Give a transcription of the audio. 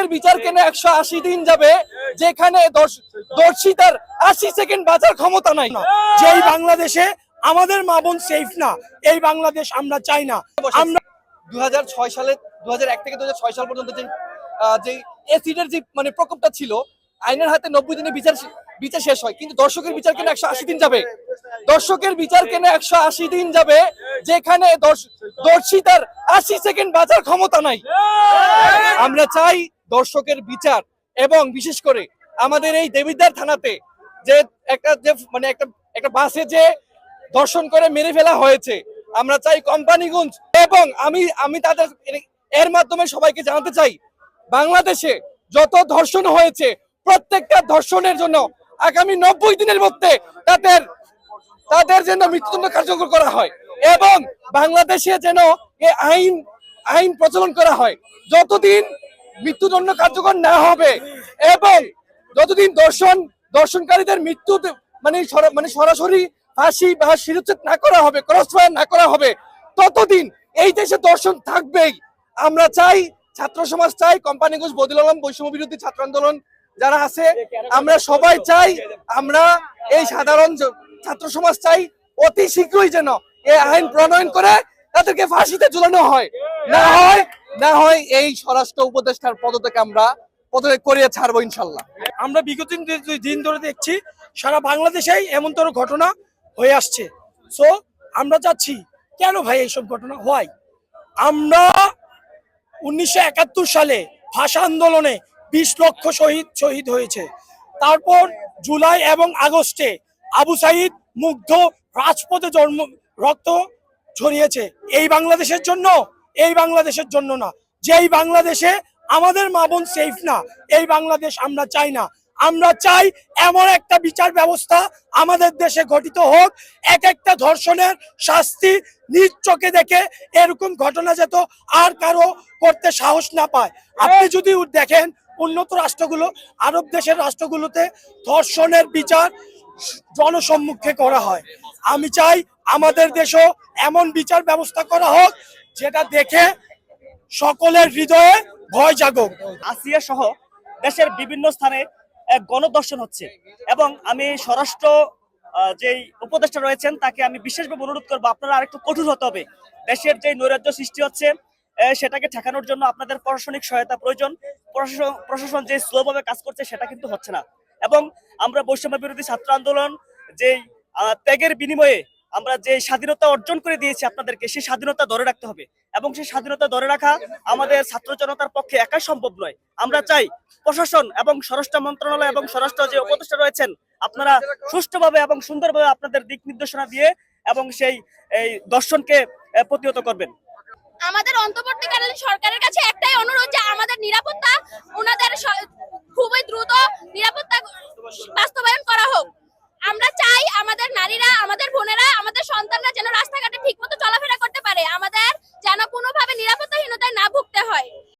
দর্শকের বিচার কেনে একশো আশি দিন যাবে, যেখানে দর্শ- দর্শী তার আশি সেকেন্ড বাঁচার ক্ষমতা নাই। যেই বাংলাদেশে আমাদের মা বোন সেফ না, এই বাংলাদেশ আমরা চাই না। আমরা দু সালে দু থেকে দু হাজার ছয় সাল পর্যন্ত যে যে এসিডের যে মানে প্রকোপটা ছিল, আইনের হাতে নব্বই দিনে বিচার বিচার শেষ হয়। কিন্তু দর্শকের বিচার কেন একশো আশি দিন যাবে। দর্শকের বিচার কেন একশো আশি দিন যাবে, যেখানে দর্শ- দর্শী তার আশি সেকেন্ড বাঁচার ক্ষমতা নাই। আমরা চাই দর্শকের বিচার এবং বিশেষ করে আমাদের এই দেবিদ্বার থানাতে যে একটা যে মানে একটা একটা বাসে যে দর্শন করে মেরে ফেলা হয়েছে আমরা চাই কোম্পানিগঞ্জ এবং আমি আমি তাদের এর- এর মাধ্যমে সবাইকে জানাতে চাই বাংলাদেশে যত ধর্ষণ হয়েছে প্রত্যেকটা ধর্ষণের জন্য আগামী নব্বই দিনের মধ্যে তাদের তাদের জন্য মৃত্যুদণ্ড কার্যকর করা হয়। এবং বাংলাদেশে যেন এ আইন আইন প্রচলন করা হয়। যতদিন মৃত্যুদণ্ড কার্যকর না হবে এবং যতদিন দর্শন, দর্শনকারীদের মৃত্যু মানে মানে সরাসরি ফাঁসি বা শিরোচ্ছেদ না করা হবে ক্রস ফায়ার না করা হবে, ততদিন এই দেশে দর্শন থাকবেই। আমরা চাই, ছাত্র সমাজ চাই কোম্পানিগঞ্জ বদিল আলম, বৈষম্য বিরোধী ছাত্র আন্দোলন যারা আছে, আমরা সবাই চাই, আমরা এই সাধারণ ছাত্র সমাজ চাই, অতি শীঘ্রই যেন এই আইন প্রণয়ন করে তাদেরকে ফাঁসিতে ঝুলানো হয়। না হয় না হয় এই স্বরাষ্ট্র উপদেষ্টার পদত্যাগ আমরা, পদত্যাগ করিয়ে ছাড়বো ইনশাল্লাহ। আমরা বিগত দিন ধরে- দেখছি সারা বাংলাদেশেই এমনতর ঘটনা হয়ে আসছে। সো আমরা চাচ্ছি, কেন ভাই এইসব ঘটনা হয়? আমরা উনিশশো একাত্তর সালে ভাষা আন্দোলনে বিশ লক্ষ শহীদ শহীদ হয়েছে। তারপর জুলাই এবং আগস্টে আবু সাইদ মুগ্ধ রাজপথে জন্ম রক্ত ছড়িয়েছে। এই বাংলাদেশের জন্য, এই বাংলাদেশের জন্য না। যেই বাংলাদেশে আমাদের মা বোন সেফ না, এই বাংলাদেশ আমরা চাই না। আমরা চাই এমন একটা বিচার ব্যবস্থা আমাদের দেশে গঠিত হোক, এক একটা ধর্ষণের শাস্তি নিজ চোখে দেখে এরকম ঘটনা যেত আর কারও করতে সাহস না পায়। আপনি যদি দেখেন উন্নত রাষ্ট্রগুলো, আরব দেশের রাষ্ট্রগুলোতে ধর্ষণের বিচার জনসম্মুখে করা হয়। আমি চাই আমাদের দেশও এমন বিচার ব্যবস্থা করা হোক যেটা দেখে সকলের হৃদয়ে ভয় জাগক। আসিয়া সহ দেশের বিভিন্ন স্থানে গণদর্শন হচ্ছে এবং আমি স্বরাষ্ট্র যেই উপদেষ্টা রয়েছেন তাকে আমি বিশেষভাবে অনুরোধ করব, আপনারা আরেকটু কঠোর হতে হবে। দেশের যে নৈরাজ্য সৃষ্টি হচ্ছে সেটাকে ঠেকানোর জন্য আপনাদের প্রশাসনিক সহায়তা প্রয়োজন। প্রশাসন প্রশাসন যে স্লোভাবে কাজ করছে সেটা কিন্তু হচ্ছে না। এবং আমরা বৈষম্য বিরোধী ছাত্র আন্দোলন, যেই ত্যাগের বিনিময়ে আমরা যে স্বাধীনতা অর্জন করে দিয়েছি আপনাদেরকে, সেই স্বাধীনতা ধরে রাখতে হবে। এবং সেই স্বাধীনতা ধরে রাখা আমাদের ছাত্র জনতার পক্ষে একাই সম্ভব নয়। আমরা চাই প্রশাসন এবং স্বরাষ্ট্র মন্ত্রণালয় এবং স্বরাষ্ট্র যে উপদেষ্টা রয়েছেন, আপনারা সুষ্ঠুভাবে এবং সুন্দরভাবে আপনাদের দিক নির্দেশনা দিয়ে এবং সেই, এই দর্শনকে প্রতিহত করবেন। আমাদের অন্তর্বর্তীকালীন সরকারের কাছে একটাই অনুরোধ যে আমাদের নিরাপত্তা, ওনাদের